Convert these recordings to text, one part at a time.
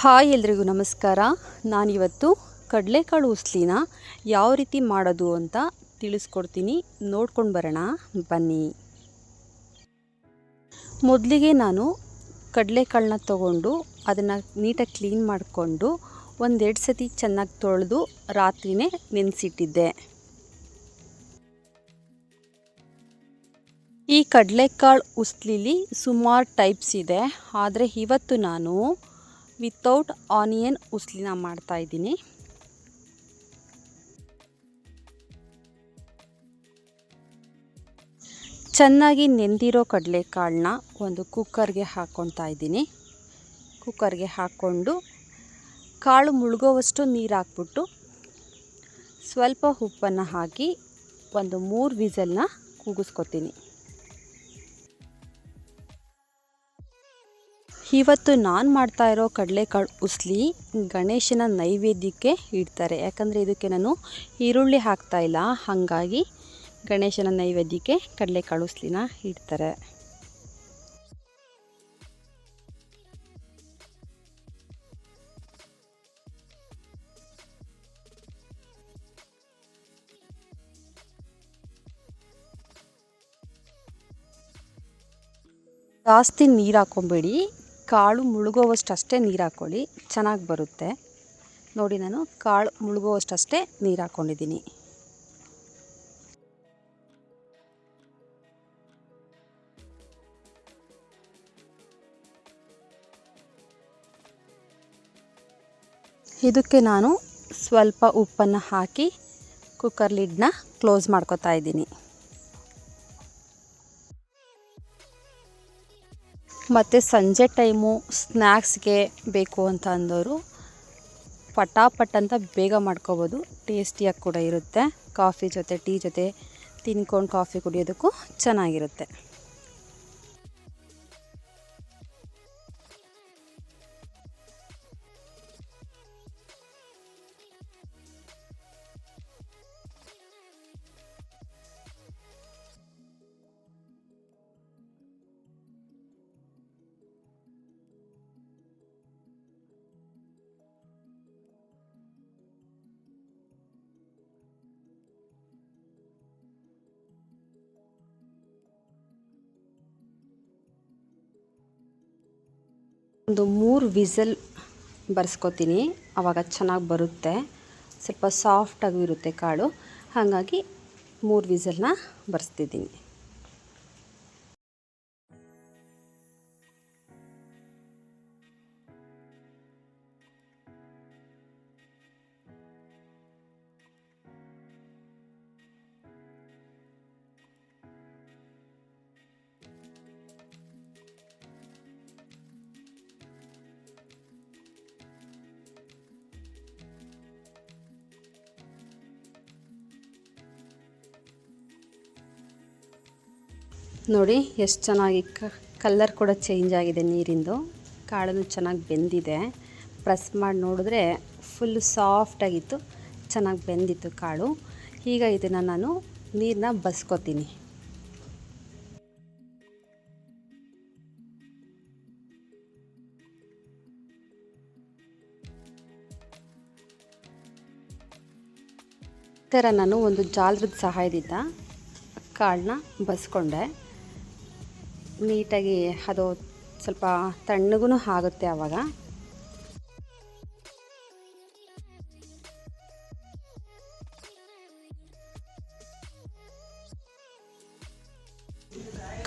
Hi ಎಲ್ರಿಗೂ ನಮಸ್ಕಾರ. ನಾನಿವತ್ತು ಕಡಲೆಕಾಳು ಉಸ್ಲಿನ ಯಾವ ರೀತಿ ಮಾಡೋದು ಅಂತ ತಿಳಿಸ್ಕೊಡ್ತೀನಿ. ನೋಡ್ಕೊಂಡು ಬರೋಣ, ಬನ್ನಿ. ಮೊದಲಿಗೆ ನಾನು ಕಡಲೆಕಾಳನ್ನ ತಗೊಂಡು ಅದನ್ನು ನೀಟಾಗಿ ಕ್ಲೀನ್ ಮಾಡಿಕೊಂಡು ಒಂದೆರಡು ಸತಿ ಚೆನ್ನಾಗಿ ತೊಳೆದು ರಾತ್ರಿನೇ ನೆನೆಸಿಟ್ಟಿದ್ದೆ. ಈ ಕಡಲೆಕಾಳು ಉಸ್ಲಿಲಿ ಸುಮಾರು ಟೈಪ್ಸ್ ಇದೆ. ಆದರೆ ಇವತ್ತು ನಾನು ವಿತೌಟ್ ಆನಿಯನ್ ಉಸ್ಲಿನ ಮಾಡ್ತಾ ಇದ್ದೀನಿ. ಚೆನ್ನಾಗಿ ನೆಂದಿರೋ ಕಡಲೆಕಾಳನ್ನ ಒಂದು ಕುಕ್ಕರ್ಗೆ ಹಾಕ್ಕೊತಾ ಇದ್ದೀನಿ. ಕುಕ್ಕರ್ಗೆ ಹಾಕ್ಕೊಂಡು ಕಾಳು ಮುಳುಗೋವಷ್ಟು ನೀರು ಹಾಕ್ಬಿಟ್ಟು ಸ್ವಲ್ಪ ಉಪ್ಪನ್ನು ಹಾಕಿ ಒಂದು ಮೂರು ವಿಸಲ್ನ ಕೂಗಿಸ್ಕೊತೀನಿ. ಇವತ್ತು ನಾನು ಮಾಡ್ತಾ ಇರೋ ಕಡಲೆಕಾಳು ಉಸ್ಲಿ ಗಣೇಶನ ನೈವೇದ್ಯಕ್ಕೆ ಇಡ್ತಾರೆ. ಯಾಕಂದರೆ ಇದಕ್ಕೆ ನಾನು ಈರುಳ್ಳಿ ಹಾಕ್ತಾ ಇಲ್ಲ. ಹಾಗಾಗಿ ಗಣೇಶನ ನೈವೇದ್ಯಕ್ಕೆ ಕಡಲೆಕಾಳು ಉಸ್ಲಿನ ಇಡ್ತಾರೆ. ಜಾಸ್ತಿ ನೀರು ಹಾಕ್ಕೊಬೇಡಿ ಕಾಳು ಮುಳುಗೋವಷ್ಟು ಅಷ್ಟೇ ನೀರು ಹಾಕ್ಕೊಳ್ಳಿ ಚೆನ್ನಾಗಿ ಬರುತ್ತೆ. ನೋಡಿ ನಾನು ಕಾಳು ಮುಳುಗೋವಷ್ಟಷ್ಟೇ ನೀರು ಹಾಕ್ಕೊಂಡಿದ್ದೀನಿ ಇದಕ್ಕೆ ನಾನು ಸ್ವಲ್ಪ ಉಪ್ಪನ್ನು ಹಾಕಿ ಕುಕ್ಕರ್ ಲಿಡ್ನ ಕ್ಲೋಸ್ ಮಾಡ್ಕೊತಾ ಇದ್ದೀನಿ. ಮತ್ತು ಸಂಜೆ ಟೈಮು ಸ್ನ್ಯಾಕ್ಸ್ಗೆ ಬೇಕು ಅಂತ ಅಂದವರು ಪಟಾಪಟ್ ಅಂತ ಬೇಗ ಮಾಡ್ಕೋಬೋದು. ಟೇಸ್ಟಿಯಾಗಿ ಕೂಡ ಇರುತ್ತೆ. ಕಾಫಿ ಜೊತೆ ಟೀ ಜೊತೆ ತಿನ್ಕೊಂಡು ಕಾಫಿ ಕುಡಿಯೋದಕ್ಕೂ ಚೆನ್ನಾಗಿರುತ್ತೆ. ಒಂದು ಮೂರು ವಿಸಲ್ ಬರ್ಸ್ಕೊತೀನಿ. ಆವಾಗ ಚೆನ್ನಾಗಿ ಬರುತ್ತೆ. ಸ್ವಲ್ಪ ಸಾಫ್ಟಾಗೂ ಇರುತ್ತೆ ಕಾಳು. ಹಾಗಾಗಿ ಮೂರು ವಿಸಲ್ನ ಬರ್ಸ್ತಿದ್ದೀನಿ. ನೋಡಿ, ಎಷ್ಟು ಚೆನ್ನಾಗಿ ಕಲ್ಲರ್ ಕೂಡ ಚೇಂಜ್ ಆಗಿದೆ ನೀರಿಂದು. ಕಾಳನ್ನು ಚೆನ್ನಾಗಿ ಬೆಂದಿದೆ. ಪ್ರೆಸ್ ಮಾಡಿ ನೋಡಿದ್ರೆ ಫುಲ್ ಸಾಫ್ಟಾಗಿತ್ತು ಚೆನ್ನಾಗಿ ಬೆಂದಿತ್ತು ಕಾಳು. ಈಗ ಇದನ್ನು ನಾನು ನೀರನ್ನ ಬಸ್ಕೋತೀನಿ. ಥರ ನಾನು ಒಂದು ಜಾಲದ ಸಹಾಯದಿಂದ ಕಾಳನ್ನ ಬಸ್ಕೊಂಡೆ. ನೀಟಾಗಿ ಅದು ಸ್ವಲ್ಪ ತಣ್ಣಗೂ ಆಗುತ್ತೆ ಆವಾಗ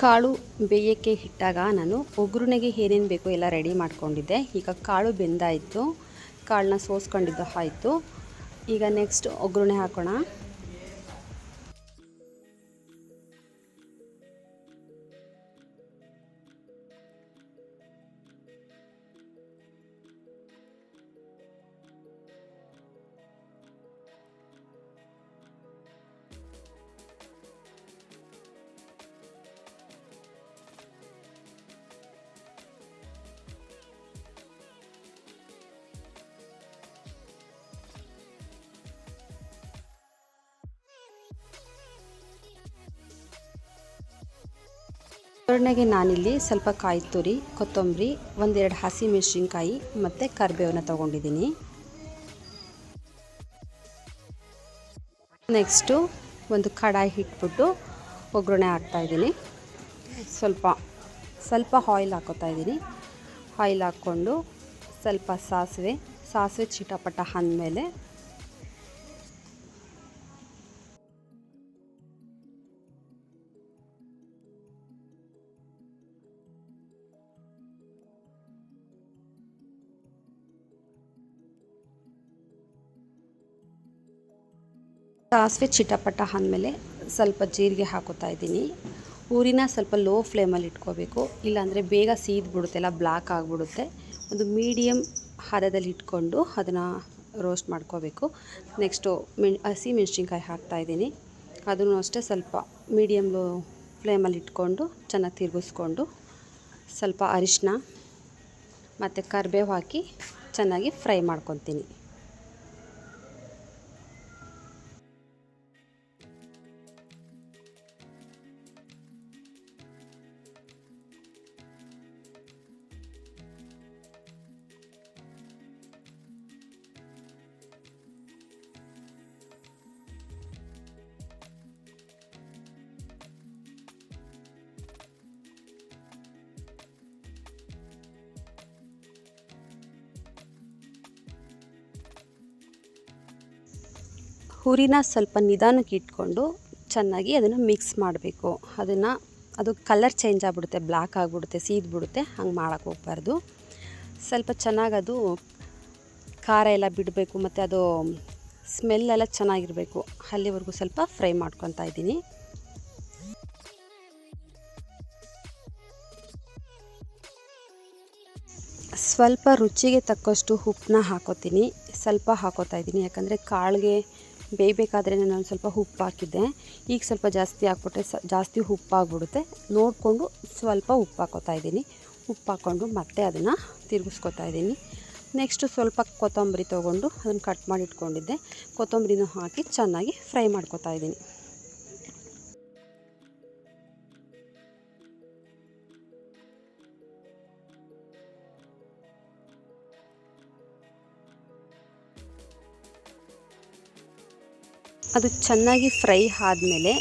ಕಾಳು ಬೇಯೋಕ್ಕೆ ಇಟ್ಟಾಗ ನಾನು ಒಗ್ಗರಣೆಗೆ ಏನೇನು ಬೇಕು ಎಲ್ಲ ರೆಡಿ ಮಾಡ್ಕೊಂಡಿದ್ದೆ. ಈಗ ಕಾಳು ಬೆಂದಾಯಿತು. ಕಾಳನ್ನ ಸೋಸ್ಕೊಂಡಿದ್ದು ಆಯಿತು. ಈಗ ನೆಕ್ಸ್ಟ್ ಒಗ್ಗರಣೆ ಹಾಕೋಣ. ಒಗ್ಗರಣೆಗೆ ನಾನಿಲ್ಲಿ ಸ್ವಲ್ಪ ಕಾಯಿ ತುರಿ, ಕೊತ್ತಂಬರಿ, ಒಂದೆರಡು ಹಸಿ ಮೆಣಸಿನ್ಕಾಯಿ ಮತ್ತು ಕರಿಬೇವನ್ನ ತೊಗೊಂಡಿದ್ದೀನಿ. ನೆಕ್ಸ್ಟು ಒಂದು ಕಡಾಯಿ ಇಟ್ಬಿಟ್ಟು ಒಗ್ಗರಣೆ ಹಾಕ್ತಾಯಿದ್ದೀನಿ ಸ್ವಲ್ಪ ಸ್ವಲ್ಪ ಆಯಿಲ್ ಹಾಕೋತಾ ಇದ್ದೀನಿ. ಆಯಿಲ್ ಹಾಕ್ಕೊಂಡು ಸ್ವಲ್ಪ ಸಾಸಿವೆ ಸಾಸಿವೆ ಚಿಟಪಟ ಅಂದಮೇಲೆ ಸಾಸಿವೆ ಚಿಟಪಟ ಆದಮೇಲೆ ಸ್ವಲ್ಪ ಜೀರಿಗೆ ಹಾಕೋತಾ ಇದ್ದೀನಿ. ಊರಿನ ಸ್ವಲ್ಪ ಲೋ ಫ್ಲೇಮಲ್ಲಿ ಇಟ್ಕೋಬೇಕು. ಇಲ್ಲಾಂದರೆ ಬೇಗ ಸೀದ್ಬಿಡುತ್ತೆ, ಎಲ್ಲ ಬ್ಲ್ಯಾಕ್ ಆಗಿಬಿಡುತ್ತೆ. ಒಂದು ಮೀಡಿಯಮ್ ಹದದಲ್ಲಿ ಇಟ್ಕೊಂಡು ಅದನ್ನು ರೋಸ್ಟ್ ಮಾಡ್ಕೋಬೇಕು. ನೆಕ್ಸ್ಟು ಮೆಣ್ ಹಸಿ ಮೆಣಸಿನ್ಕಾಯಿ ಹಾಕ್ತಾಯಿದ್ದೀನಿ ಅದನ್ನು ಅಷ್ಟೇ ಸ್ವಲ್ಪ ಮೀಡಿಯಮ್ ಲೋ ಫ್ಲೇಮಲ್ಲಿ ಇಟ್ಕೊಂಡು ಚೆನ್ನಾಗಿ ತಿರುಗಿಸ್ಕೊಂಡು ಸ್ವಲ್ಪ ಅರಿಶಿನ ಮತ್ತು ಕರಿಬೇವು ಹಾಕಿ ಚೆನ್ನಾಗಿ ಫ್ರೈ ಮಾಡ್ಕೊತೀನಿ. ಹುರಿನ ಸ್ವಲ್ಪ ನಿಧಾನಕ್ಕೆ ಇಟ್ಕೊಂಡು ಚೆನ್ನಾಗಿ ಅದನ್ನು ಮಿಕ್ಸ್ ಮಾಡಬೇಕು. ಅದನ್ನು, ಅದು ಕಲರ್ ಚೇಂಜ್ ಆಗಿಬಿಡುತ್ತೆ ಬ್ಲ್ಯಾಕ್ ಆಗಿಬಿಡುತ್ತೆ ಸೀದ್ಬಿಡುತ್ತೆ ಹಂಗೆ ಮಾಡೋಕ್ಕೆ ಹೋಗ್ಬಾರ್ದು. ಸ್ವಲ್ಪ ಚೆನ್ನಾಗಿ ಅದು ಖಾರ ಎಲ್ಲ ಬಿಡಬೇಕು, ಮತ್ತು ಅದು ಸ್ಮೆಲ್ಲೆಲ್ಲ ಚೆನ್ನಾಗಿರಬೇಕು. ಅಲ್ಲಿವರೆಗೂ ಸ್ವಲ್ಪ ಫ್ರೈ ಮಾಡ್ಕೊತಾ ಇದ್ದೀನಿ. ಸ್ವಲ್ಪ ರುಚಿಗೆ ತಕ್ಕಷ್ಟು ಉಪ್ಪನ್ನ ಹಾಕೋತೀನಿ. ಸ್ವಲ್ಪ ಹಾಕೋತಾ ಇದ್ದೀನಿ, ಯಾಕಂದರೆ ಕಾಳಿಗೆ ಬೇಯಬೇಕಾದ್ರೆ ನಾನು ಸ್ವಲ್ಪ ಉಪ್ಪು ಹಾಕಿದ್ದೆ. ಈಗ ಸ್ವಲ್ಪ ಜಾಸ್ತಿ ಹಾಕ್ಬಿಟ್ರೆ ಸ, ಜಾಸ್ತಿ ಉಪ್ಪು ಆಗಿಬಿಡುತ್ತೆ ನೋಡಿಕೊಂಡು ಸ್ವಲ್ಪ ಉಪ್ಪು ಹಾಕೋತಾ ಇದ್ದೀನಿ. ಉಪ್ಪು ಹಾಕ್ಕೊಂಡು ಮತ್ತೆ ಅದನ್ನು ತಿರುಗಿಸ್ಕೊತಾ ಇದ್ದೀನಿ. ನೆಕ್ಸ್ಟು ಸ್ವಲ್ಪ ಕೊತ್ತಂಬರಿ ತೊಗೊಂಡು ಅದನ್ನು ಕಟ್ ಮಾಡಿ ಇಟ್ಕೊಂಡಿದ್ದೆ. ಕೊತ್ತಂಬರಿನೂ ಹಾಕಿ ಚೆನ್ನಾಗಿ ಫ್ರೈ ಮಾಡ್ಕೊತಾ ಇದ್ದೀನಿ. ಅದು ಚೆನ್ನಾಗಿ ಫ್ರೈ ಆದಮೇಲೆ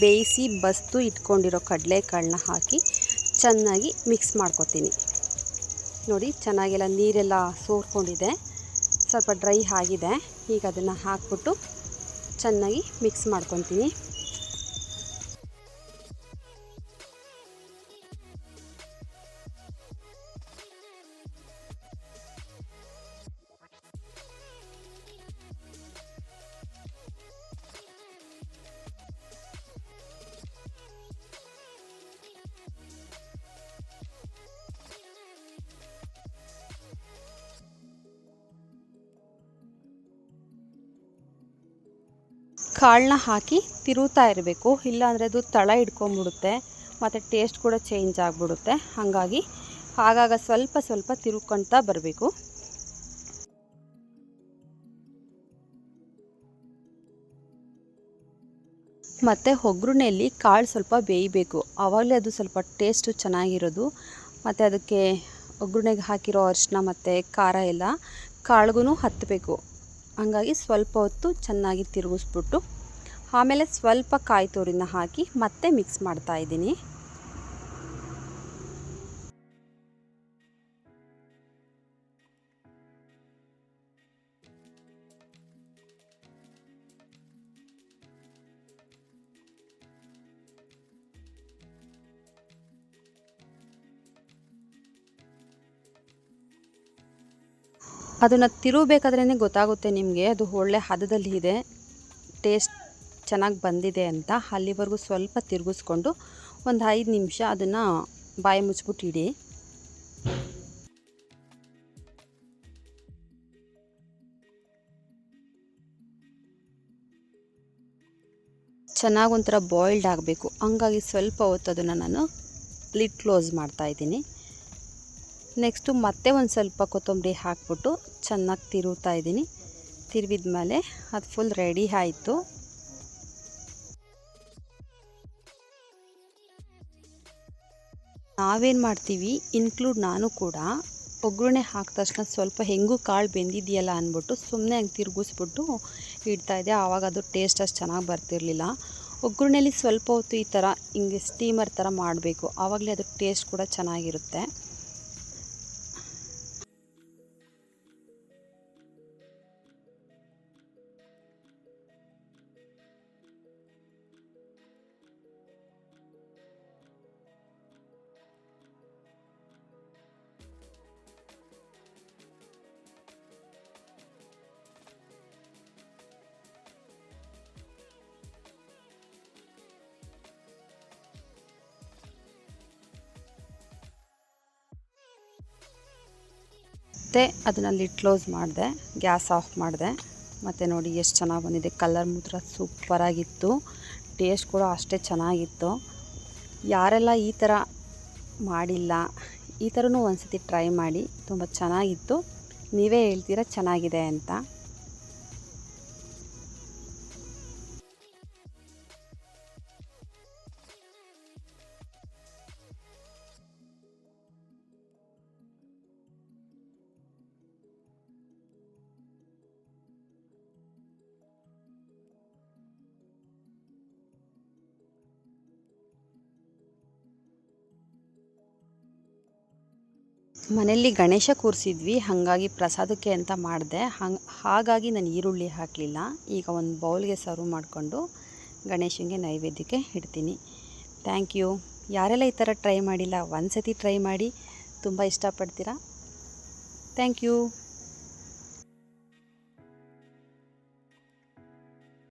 ಬೇಯಿಸಿ ಬಸ್ತು ಇಟ್ಕೊಂಡಿರೋ ಕಡಲೆಕಾಳನ್ನ ಹಾಕಿ ಚೆನ್ನಾಗಿ ಮಿಕ್ಸ್ ಮಾಡ್ಕೊತೀನಿ. ನೋಡಿ, ಚೆನ್ನಾಗೆಲ್ಲ ನೀರೆಲ್ಲ ಸೋರ್ಕೊಂಡಿದೆ. ಸ್ವಲ್ಪ ಡ್ರೈ ಆಗಿದೆ. ಈಗ ಅದನ್ನು ಹಾಕ್ಬಿಟ್ಟು ಚೆನ್ನಾಗಿ ಮಿಕ್ಸ್ ಮಾಡ್ಕೊತೀನಿ. ಕಾಳನ್ನ ಹಾಕಿ ತಿರುಗ್ತಾ ಇರಬೇಕು. ಇಲ್ಲಾಂದರೆ ಅದು ತಳ ಹಿಡ್ಕೊಂಬಿಡುತ್ತೆ ಮತ್ತು ಟೇಸ್ಟ್ ಕೂಡ ಚೇಂಜ್ ಆಗಿಬಿಡುತ್ತೆ. ಹಾಗಾಗಿ ಆಗಾಗ ಸ್ವಲ್ಪ ಸ್ವಲ್ಪ ತಿರುಗ್ಕೊಳ್ತಾ ಬರಬೇಕು. ಮತ್ತು ಒಗ್ಗರಣೆಯಲ್ಲಿ ಕಾಳು ಸ್ವಲ್ಪ ಬೇಯಬೇಕು. ಆವಾಗಲೇ ಅದು ಸ್ವಲ್ಪ ಟೇಸ್ಟು ಚೆನ್ನಾಗಿರೋದು. ಮತ್ತು ಅದಕ್ಕೆ ಒಗ್ಗರಣೆಗೆ ಹಾಕಿರೋ ಅರಿಶಿನ ಮತ್ತು ಖಾರ ಎಲ್ಲ ಕಾಳಿಗೂ ಹತ್ತಬೇಕು ಹಂಗಾಗಿ ಸ್ವಲ್ಪ ಹೊತ್ತು ಚೆನ್ನಾಗಿ ತಿರುಗಿಸ್ಬಿಟ್ಟು ಆಮೇಲೆ ಸ್ವಲ್ಪ ಕಾಯಿ ತುರಿನ ಹಾಕಿ ಮತ್ತೆ ಮಿಕ್ಸ್ ಮಾಡ್ತಾ ಇದ್ದೀನಿ. ಅದನ್ನು ತಿರುಗಬೇಕಾದ್ರೇ ಗೊತ್ತಾಗುತ್ತೆ ನಿಮಗೆ, ಅದು ಒಳ್ಳೆ ಹದದಲ್ಲಿ ಇದೆ, ಟೇಸ್ಟ್ ಚೆನ್ನಾಗಿ ಬಂದಿದೆ ಅಂತ. ಅಲ್ಲಿವರೆಗೂ ಸ್ವಲ್ಪ ತಿರುಗಿಸ್ಕೊಂಡು ಒಂದು ಐದು ನಿಮಿಷ ಅದನ್ನು ಬಾಯಿ ಮುಚ್ಬಿಟ್ಟು ಇಡಿ. ಚೆನ್ನಾಗಿ ಒಂಥರ ಬಾಯ್ಲ್ಡ್ ಆಗಬೇಕು. ಹಂಗಾಗಿ ಸ್ವಲ್ಪ ಹೊತ್ತು ಅದನ್ನು ನಾನು ಲಿಟ್ ಕ್ಲೋಸ್ ಮಾಡ್ತಾಯಿದ್ದೀನಿ ನೆಕ್ಸ್ಟು ಮತ್ತೆ ಒಂದು ಸ್ವಲ್ಪ ಕೊತ್ತಂಬರಿ ಹಾಕ್ಬಿಟ್ಟು ಚೆನ್ನಾಗಿ ತಿರುಗ್ತಾ ಇದ್ದೀನಿ. ತಿರುವಿದ ಮೇಲೆ ಅದು ಫುಲ್ ರೆಡಿ ಆಯಿತು. ನಾವೇನು ಮಾಡ್ತೀವಿ ಇನ್ಕ್ಲೂಡ್ ನಾನು ಕೂಡ ಒಗ್ಗರಣೆ ಹಾಕಿದ ತಕ್ಷಣ ಸ್ವಲ್ಪ ಹೆಂಗೂ ಕಾಳು ಬೆಂದಿದೆಯಲ್ಲ ಅಂದ್ಬಿಟ್ಟು ಸುಮ್ಮನೆ ಹಂಗೆ ತಿರುಗಿಸ್ಬಿಟ್ಟು ಇಡ್ತಾಯಿದ್ದೆ ಆವಾಗ ಅದು ಟೇಸ್ಟ್ ಅಷ್ಟು ಚೆನ್ನಾಗಿ ಬರ್ತಿರಲಿಲ್ಲ. ಒಗ್ಗರಣೆಲಿ ಸ್ವಲ್ಪ ಹೊತ್ತು ಈ ಥರ ಹಿಂಗೆ ಸ್ಟೀಮರ್ ಥರ ಮಾಡಬೇಕು. ಆವಾಗಲೇ ಅದು ಟೇಸ್ಟ್ ಕೂಡ ಚೆನ್ನಾಗಿರುತ್ತೆ. ಮತ್ತು ಅದನ್ನು ಲಿಡ್ ಕ್ಲೋಸ್ ಮಾಡಿದೆ ಗ್ಯಾಸ್ ಆಫ್ ಮಾಡಿದೆ. ಮತ್ತು ನೋಡಿ ಎಷ್ಟು ಚೆನ್ನಾಗಿ ಬಂದಿದೆ. ಕಲರ್ ಮಾತ್ರ ಸೂಪರಾಗಿತ್ತು ಟೇಸ್ಟ್ ಕೂಡ ಅಷ್ಟೇ ಚೆನ್ನಾಗಿತ್ತು. ಯಾರೆಲ್ಲ ಈ ಥರ ಮಾಡಿಲ್ಲ, ಈ ಥರನೂ ಒಂದ್ಸತಿ ಟ್ರೈ ಮಾಡಿ. ತುಂಬ ಚೆನ್ನಾಗಿತ್ತು. ನೀವೇ ಹೇಳ್ತೀರ ಚೆನ್ನಾಗಿದೆ ಅಂತ. ಮನೆಯಲ್ಲಿ ಗಣೇಶ ಕೂರಿಸಿದ್ವಿ, ಹಾಗಾಗಿ ಪ್ರಸಾದಕ್ಕೆ ಅಂತ ಮಾಡಿದೆ. ಹಂಗೆ, ಹಾಗಾಗಿ ನಾನು ಈರುಳ್ಳಿ ಹಾಕಲಿಲ್ಲ. ಈಗ ಒಂದು ಬೌಲ್ಗೆ ಸರ್ವ್ ಮಾಡಿಕೊಂಡು ಗಣೇಶನಿಗೆ ನೈವೇದ್ಯಕ್ಕೆ ಇಡ್ತೀನಿ. Thank you. ಯಾರೆಲ್ಲ ಈ ಥರ ಟ್ರೈ ಮಾಡಿಲ್ಲ ಒಂದು ಸತಿ ಟ್ರೈ ಮಾಡಿ, ತುಂಬ ಇಷ್ಟಪಡ್ತೀರಾ? Thank you.